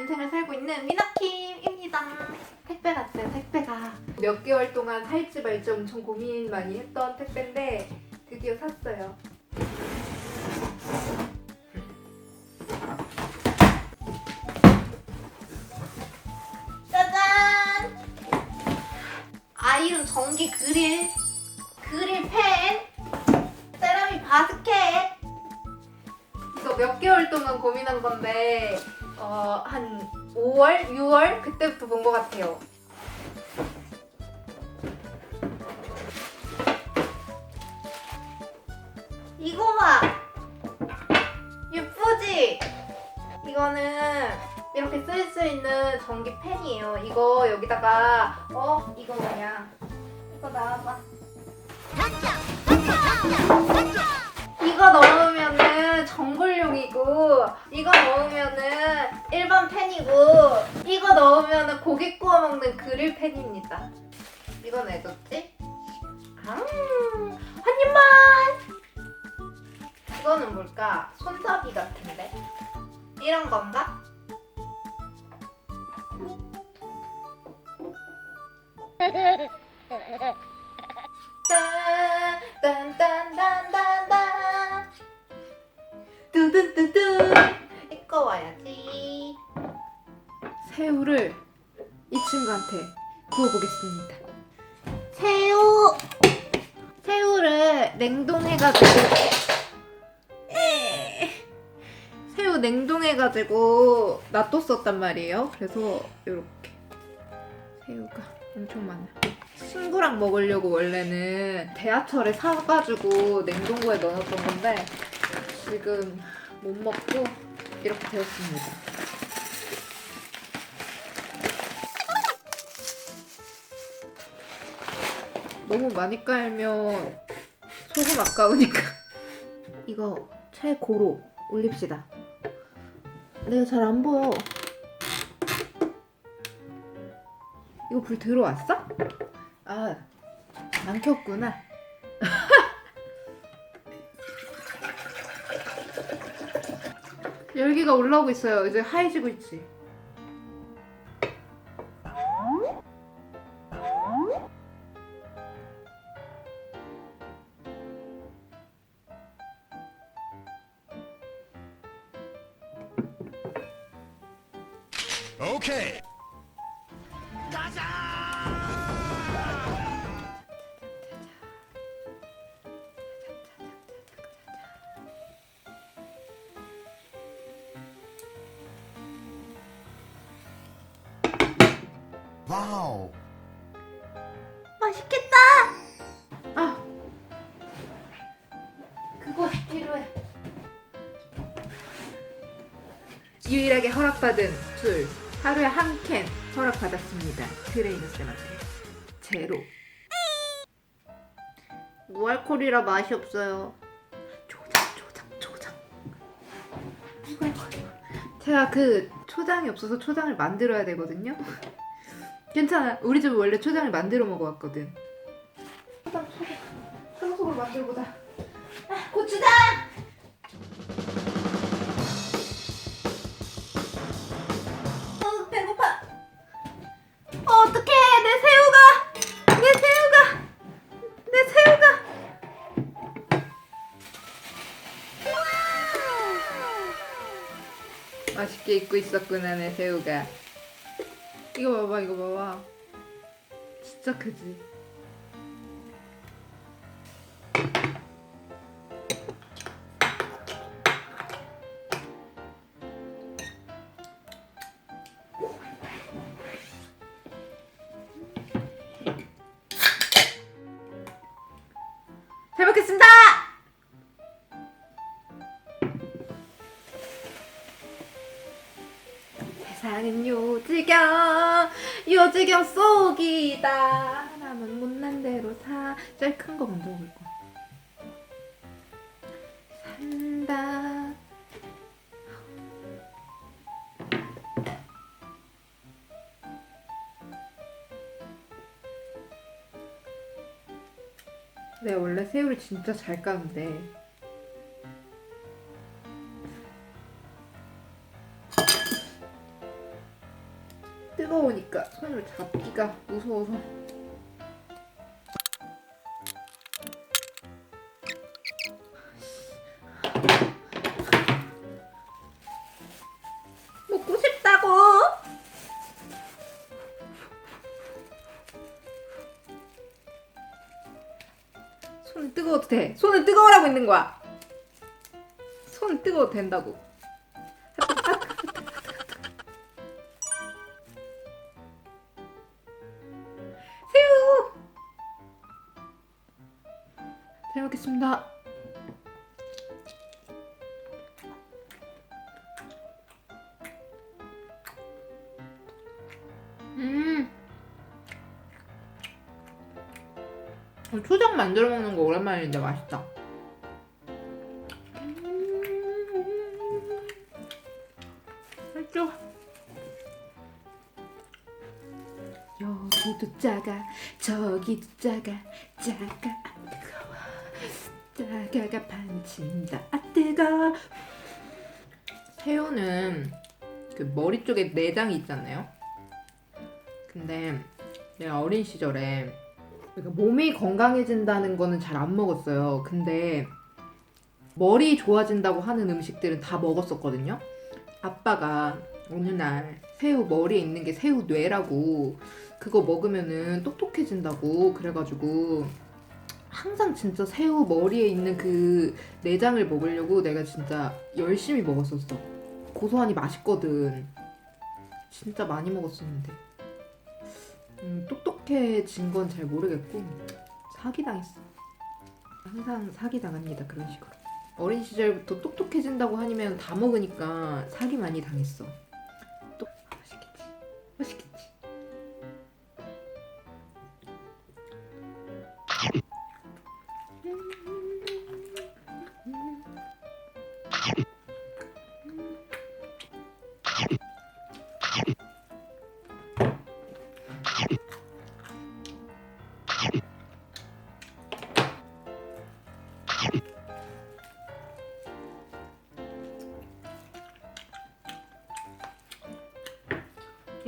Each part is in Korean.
인생을 살고 있는 미나킴입니다. 택배 갔어요, 택배가. 몇 개월 동안 살지 말지 엄청 고민 많이 했던 택배인데 드디어 샀어요. 짜잔! 아이름 전기 그릴, 그릴 펜, 세라믹 바스켓. 이거 몇 개월 동안 고민한 건데 어, 한 5월, 6월 그때부터 본 것 같아요. 이거 봐, 예쁘지? 이거는 이렇게 쓸 수 있는 전기 펜이에요. 이거 여기다가 어 이거 뭐냐? 이거 나와봐. 펜이고 이거 넣으면은 고기 구워 먹는 그릴 펜입니다. 이건 왜 줬지? 아, 한 입만. 이거는 뭘까? 손잡이 같은데. 이런 건가? 이 친구한테 구워보겠습니다 새우 새우를 냉동해가지고 에. 새우 냉동해가지고 놔뒀었단 말이에요 그래서 이렇게 새우가 엄청 많아 친구랑 먹으려고 원래는 대하철에 사가지고 냉동고에 넣어놨던 건데 지금 못 먹고 이렇게 되었습니다. 너무 많이 깔면 소금 아까우니까 이거 최고로 올립시다. 내가 잘 안 보여. 이거 불 들어왔어? 아, 안 켰구나. 열기가 올라오고 있어요. 이제 하얘지고 있지. 오케이. 와우. 맛있겠다. 아, 그거 필요해. 유일하게 허락받은 술 하루에 한 캔 허락받았습니다. 트레이너 쌤한테 제로. 무알콜이라 맛이 없어요. 초장, 초장, 초장. 제가 그 초장이 없어서 초장을 만들어야 되거든요. 괜찮아. 우리 집은 원래 초장을 만들어 먹어왔거든. 초장, 초장. 청소를 만들고다. 아, 고추장! 맛있게 익고 있었구나, 내 새우가. 이거 봐봐, 이거 봐봐. 진짜 크지? 요지경 요지경 속이다. 사람은 못난 대로 사 제일 큰 거 먼저 거야. 산다. 내가 원래 새우를 진짜 잘 까는데 잡기가 무서워서. 먹고 싶다고. 손은 뜨거워도 돼. 손은 뜨거우라고 있는 거야. 손은 뜨거워도 된다고. 잘 먹겠습니다. 음. 어, 초장 만들어 먹는 거 오랜만인데 맛있다. 여기도 작아, 저기도 작아, 작아, 작아가 반친다, 아 뜨거. 새우는 그 머리 쪽에 내장이 있잖아요. 근데 내가 어린 시절에 그러니까 몸이 건강해진다는 거는 잘 안 먹었어요. 근데 머리 좋아진다고 하는 음식들은 다 먹었었거든요. 아빠가 어느 날 새우 머리에 있는 게 새우 뇌라고 그거 먹으면은 똑똑해진다고 그래가지고 항상 진짜 새우 머리에 있는 그 내장을 먹으려고 내가 진짜 열심히 먹었었어. 고소하니 맛있거든. 진짜 많이 먹었었는데. 음, 똑똑해진 건 잘 모르겠고 사기 당했어. 항상 사기 당합니다 그런 식으로. 어린 시절부터 똑똑해진다고 하면 다 먹으니까 사기 많이 당했어. 똑 아, 맛있겠지. 맛있겠지.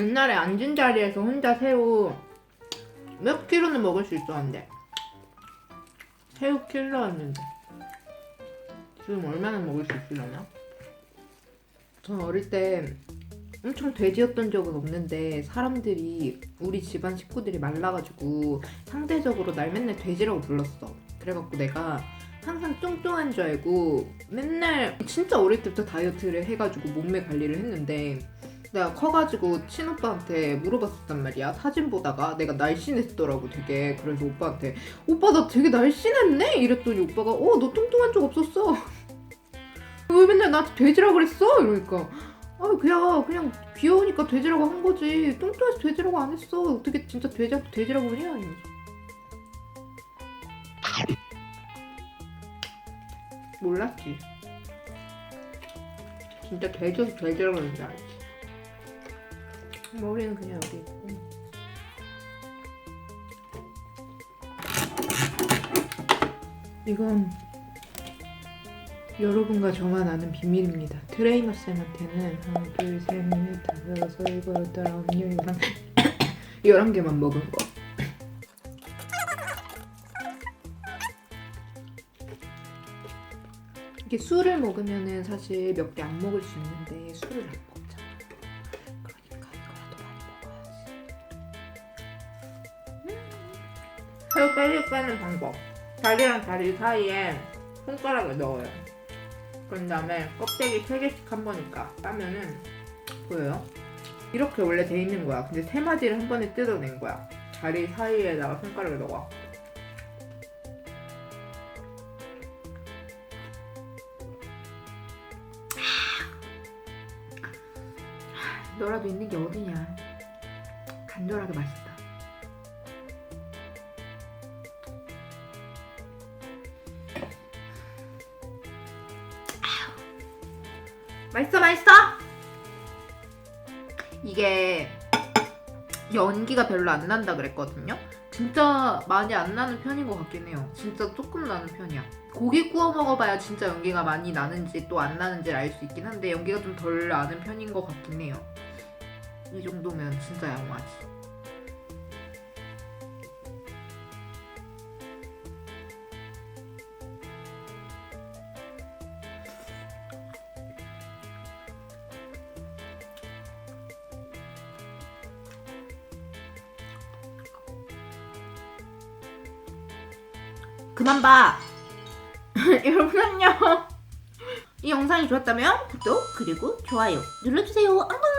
옛날에 앉은 자리에서 혼자 새우 몇 킬로는 먹을 수 있었는데 새우 킬러였는데 지금 얼마나 먹을 수 있으려나? 전 어릴 때 엄청 돼지였던 적은 없는데 사람들이 우리 집안 식구들이 말라가지고 상대적으로 날 맨날 돼지라고 불렀어 그래갖고 내가 항상 뚱뚱한 줄 알고 맨날 진짜 어릴 때부터 다이어트를 해가지고 몸매 관리를 했는데 내가 커가지고 친오빠한테 물어봤었단 말이야. 사진 보다가 내가 날씬했더라고 되게. 그래서 오빠한테 오빠 나 되게 날씬했네? 이랬더니 오빠가 어 너 뚱뚱한 적 없었어 왜 맨날 나한테 돼지라 그랬어? 이러니까 아 그냥 그냥 귀여우니까 돼지라고 한 거지. 뚱뚱해서 돼지라고 안 했어. 어떻게 진짜 돼지 돼지라고 그러냐? 이러면서. 몰랐지. 진짜 돼지여서 돼지라고 그러는 줄 알지 머리는 그냥 여기 있고. 이건 여러분과 저만 아는 비밀입니다. 트레이너 쌤한테는 하나 둘 셋 넷 다섯 여섯 일곱 여덟 아홉 열 열한 열한 개만 먹은 거. 이게 술을 먹으면은 사실 몇 개 안 먹을 수 있는데 술을 안 먹잖 새우 빨리 까는 방법. 다리랑 다리 사이에 손가락을 넣어요. 그런 다음에 껍데기 3개씩 한 번이니까 까면은 보여요? 이렇게 원래 돼 있는 거야. 근데 세 마디를 한 번에 뜯어낸 거야. 다리 사이에다가 손가락을 넣어. 너라도 있는 게 어디냐. 간절하게 맛있다. 맛있어, 맛있어! 이게 연기가 별로 안 난다 그랬거든요? 진짜 많이 안 나는 편인 것 같긴 해요. 진짜 조금 나는 편이야. 고기 구워 먹어봐야 진짜 연기가 많이 나는지 또 안 나는지를 알 수 있긴 한데 연기가 좀 덜 나는 편인 것 같긴 해요. 이 정도면 진짜 양호하지. 그만 봐. 여러분 안녕. 이 영상이 좋았다면 구독 그리고 좋아요 눌러주세요. 안녕.